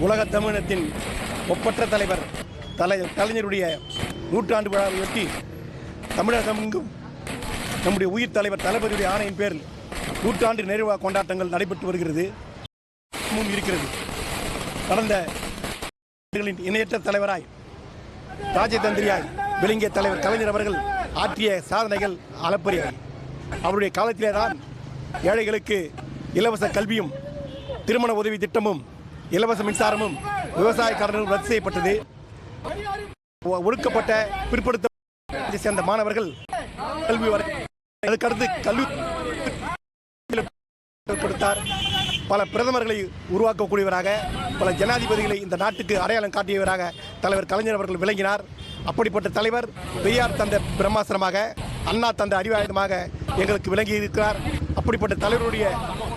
உலக தமிழினத்தின் ஒப்பற்ற தலைவர் தலை கலைஞருடைய நூற்றாண்டு விழாவையொட்டி தமிழகம் எங்கும் நம்முடைய உயிர் தலைவர் தளபதியுடைய ஆணையின் பேரில் நூற்றாண்டு நிறைவா கொண்டாட்டங்கள் நடைபெற்று வருகிறது. இருக்கிறது. கடந்த இணையற்ற தலைவராய் ராஜதந்திரியாய் விளங்கிய தலைவர் கலைஞர் அவர்கள் ஆற்றிய சாதனைகள் அளப்பரியாய் அவருடைய காலத்திலே தான் ஏழைகளுக்கு இலவச கல்வியும் திருமண உதவி திட்டமும் இலவச மின்சாரமும் விவசாய கடனும் ரத்து செய்யப்பட்டது. ஒடுக்கப்பட்ட பிற்படுத்த சேர்ந்த மாணவர்கள் கல்வி வரை அதுக்கடுத்து கல்வி கொடுத்தார். பல பிரதமர்களை உருவாக்கக்கூடியவராக பல ஜனாதிபதிகளை இந்த நாட்டுக்கு அடையாளம் காட்டியவராக தலைவர் கலைஞர் அவர்கள் விளங்கினார். அப்படிப்பட்ட தலைவர் பெரியார் தந்த பிரம்மாசனமாக அண்ணா தந்த அறிவாயுதமாக எங்களுக்கு விளங்கி இருக்கிறார் அப்படிப்பட்ட தலைவருடைய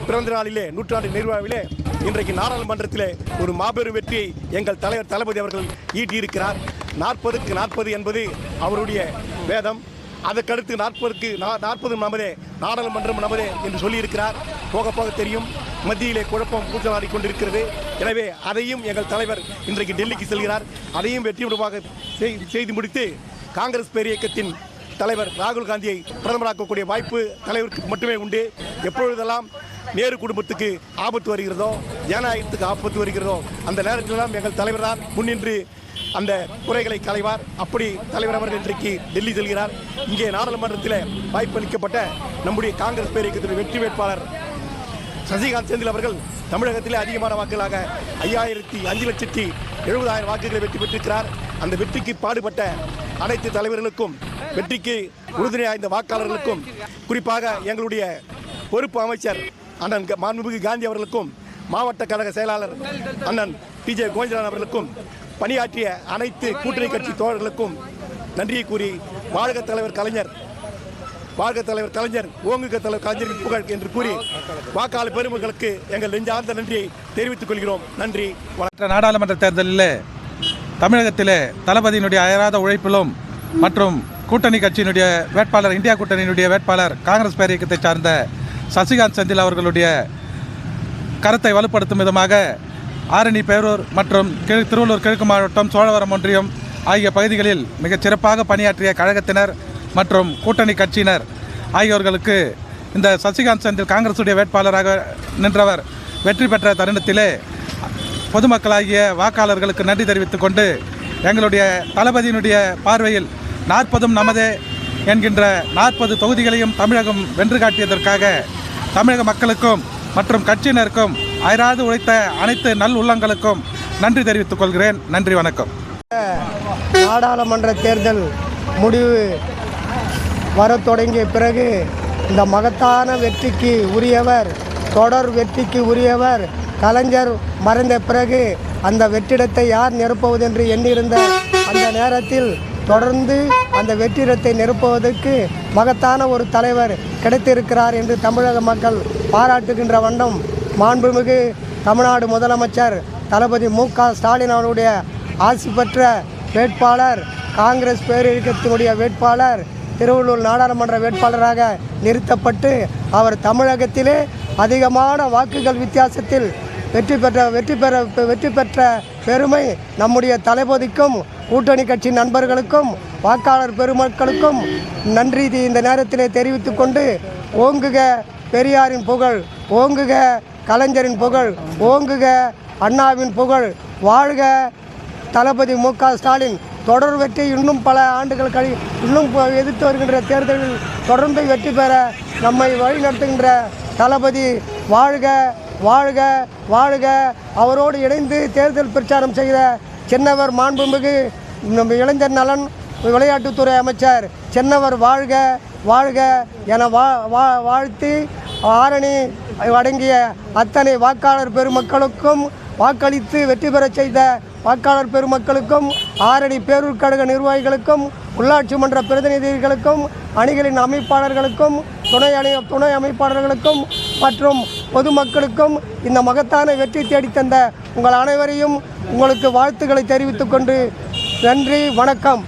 பிறந்த நாளிலே நூற்றாண்டு நிர்வாகிலே இன்றைக்கு நாடாளுமன்றத்திலே ஒரு மாபெரும் வெற்றியை எங்கள் தலைவர் தளபதி அவர்கள் ஈட்டியிருக்கிறார். நாற்பதுக்கு நாற்பது என்பது அவருடைய வேதம். அதற்கடுத்து நாற்பதுக்கு நாற்பது நமதே நாடாளுமன்றம் நமதே என்று சொல்லியிருக்கிறார். போக போக தெரியும் மத்தியிலே குழப்பம் கூச்சலாடி கொண்டிருக்கிறது. எனவே அதையும் எங்கள் தலைவர் இன்றைக்கு டெல்லிக்கு செல்கிறார். அதையும் வெற்றியுடமாக செய்து முடித்து காங்கிரஸ் பேரியக்கத்தின் தலைவர் ராகுல் காந்தியை பிரதமராக்கக்கூடிய வாய்ப்பு தலைவருக்கு மட்டுமே உண்டு. எப்பொழுதெல்லாம் நேரு குடும்பத்துக்கு ஆபத்து வருகிறதோ ஜனநாயகத்துக்கு ஆபத்து வருகிறதோ அந்த நேரத்திலெல்லாம் எங்கள் தலைவர் தான் முன்னின்று அந்த குறைகளை களைவார். அப்படி தலைவர் அவர்கள் இன்றைக்கு டெல்லி செல்கிறார். இங்கே நாடாளுமன்றத்தில் வாய்ப்பளிக்கப்பட்ட நம்முடைய காங்கிரஸ் பேரியக்கத்தின் வெற்றி வேட்பாளர் சசிகாந்த் செந்தில் அவர்கள் தமிழகத்திலே அதிகமான வாக்குகளாக ஐயாயிரத்தி அஞ்சு லட்சத்தி எழுபதாயிரம் வாக்குகளை வெற்றி பெற்றிருக்கிறார். அந்த வெற்றிக்கு பாடுபட்ட அனைத்து தலைவர்களுக்கும் வெற்றிக்கு உறுதுணையாக இந்த வாக்காளர்களுக்கும் குறிப்பாக எங்களுடைய பொறுப்பு அமைச்சர் அண்ணன் மாண்புமிகு காந்தி அவர்களுக்கும் மாவட்ட கழக செயலாளர் அண்ணன் பி ஜே கோவிந்தராஜன் அவர்களுக்கும் பணியாற்றிய அனைத்து கூட்டணி கட்சி தோழர்களுக்கும் நன்றியை கூறி வாழ்க தலைவர் கலைஞர் வாழ்க தலைவர் கலைஞர் ஓங்குக தலைவர் கலைஞரின் புகழ் என்று கூறி வாக்காளர் பெருமக்களுக்கு எங்கள் நெஞ்சார்ந்த நன்றியை தெரிவித்துக் கொள்கிறோம். நன்றி மற்ற நாடாளுமன்ற தேர்தலில் தமிழகத்திலே தளபதியினுடைய அயராத உழைப்பிலும் மற்றும் கூட்டணி கட்சியினுடைய வேட்பாளர் இந்தியா கூட்டணியினுடைய வேட்பாளர் காங்கிரஸ் பேரியக்கத்தை சார்ந்த சசிகாந்த் செந்தில் அவர்களுடைய கருத்தை வலுப்படுத்தும் விதமாக ஆரணி பேரூர் மற்றும் கிழ திருவள்ளூர் கிழக்கு மாவட்டம் சோழவரம் ஒன்றியம் ஆகிய பகுதிகளில் மிகச் சிறப்பாக பணியாற்றிய கழகத்தினர் மற்றும் கூட்டணி கட்சியினர் ஆகியோர்களுக்கு இந்த சசிகாந்த் செந்தில் காங்கிரசுடைய வேட்பாளராக நின்றவர் வெற்றி பெற்ற தருணத்திலே பொதுமக்களாகிய வாக்காளர்களுக்கு நன்றி தெரிவித்துக் கொண்டு எங்களுடைய தளபதியினுடைய பார்வையில் நாற்பதும் நமதே என்கின்ற நாற்பது தொகுதிகளையும் தமிழகம் வென்று காட்டியதற்காக தமிழக மக்களுக்கும் மற்றும் கட்சியினருக்கும் அயராது உழைத்த அனைத்து நல் உள்ளங்களுக்கும் நன்றி தெரிவித்துக் கொள்கிறேன். நன்றி வணக்கம். நாடாளுமன்ற தேர்தல் முடிவு வரத் தொடங்கிய பிறகு இந்த மகத்தான வெற்றிக்கு உரியவர் தொடர் வெற்றிக்கு உரியவர் கலைஞர் மறைந்த பிறகு அந்த வெற்றிடத்தை யார் நிரப்புவது என்று எண்ணியிருந்த அந்த நேரத்தில் தொடர்ந்து அந்த வெற்றிடத்தை நிரப்புவதற்கு மகத்தான ஒரு தலைவர் கிடைத்திருக்கிறார் என்று தமிழக மக்கள் பாராட்டுகின்ற வண்ணம் மாண்புமிகு தமிழ்நாடு முதலமைச்சர் தளபதி மு க ஸ்டாலின் அவருடைய ஆசி பெற்ற வேட்பாளர் காங்கிரஸ் பேரியக்கத்தினுடைய வேட்பாளர் திருவள்ளூர் நாடாளுமன்ற வேட்பாளராக நிறுத்தப்பட்டு அவர் தமிழகத்திலே அதிகமான வாக்குகள் வித்தியாசத்தில் வெற்றி பெற்ற வெற்றி பெற வெற்றி பெற்ற பெருமை நம்முடைய தளபதிக்கும் கூட்டணி கட்சி நண்பர்களுக்கும் வாக்காளர் பெருமக்களுக்கும் நன்றி இந்த நேரத்திலே தெரிவித்து கொண்டு ஓங்குக பெரியாரின் புகழ் ஓங்குக கலைஞரின் புகழ் ஓங்குக அண்ணாவின் புகழ் வாழ்க தளபதி மு ஸ்டாலின். தொடர் வெற்றி இன்னும் பல ஆண்டுகள் கழி இன்னும் எதிர்த்து வருகின்ற தேர்தலில் தொடர்ந்து வெற்றி பெற நம்மை வழிநடத்துகின்ற தளபதி வாழ்க வாழ்க வாழ்க. அவரோடு இணைந்து தேர்தல் பிரச்சாரம் செய்த சின்னவர் மாண்புமிகு நம்ம இளைஞர் நலன் விளையாட்டுத்துறை அமைச்சர் சின்னவர் வாழ்க வாழ்க என வா வா வாழ்த்தி ஆரணி அடங்கிய அத்தனை வாக்காளர் பெருமக்களுக்கும் வாக்களித்து வெற்றி பெறச் செய்த வாக்காளர் பெருமக்களுக்கும் ஆரணி பேரூர் கழக நிர்வாகிகளுக்கும் உள்ளாட்சி மன்ற பிரதிநிதிகளுக்கும் அணிகளின் அமைப்பாளர்களுக்கும் துணை அணி துணை அமைப்பாளர்களுக்கும் மற்றும் பொதுமக்களுக்கும் இந்த மகத்தான வெற்றி தேடித்தந்த உங்கள் அனைவரையும் உங்களுக்கு வாழ்த்துக்களை தெரிவித்துக்கொண்டு நன்றி வணக்கம்.